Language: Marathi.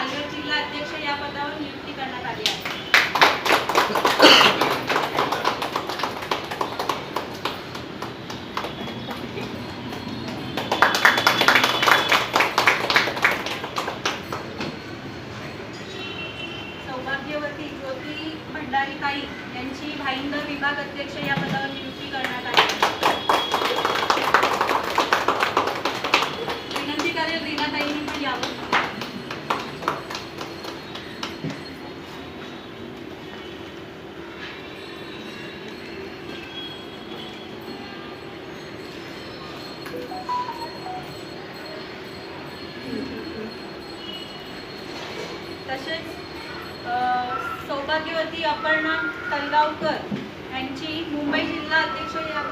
पालघर जिल्हा अध्यक्ष या पदावर नियुक्ती करण्यात आली आहे. सौभाग्यवती ज्योती भंडारी ताई यांची भाईंदर विभाग अध्यक्ष या पदावर नियुक्ती करण्यात आली आहे. विनंती करेल रीनाताईंनी पण यावं तसेच सौभाग्यवती अपर्णा तलगावकर यांची मुंबई जिल्हा अध्यक्ष या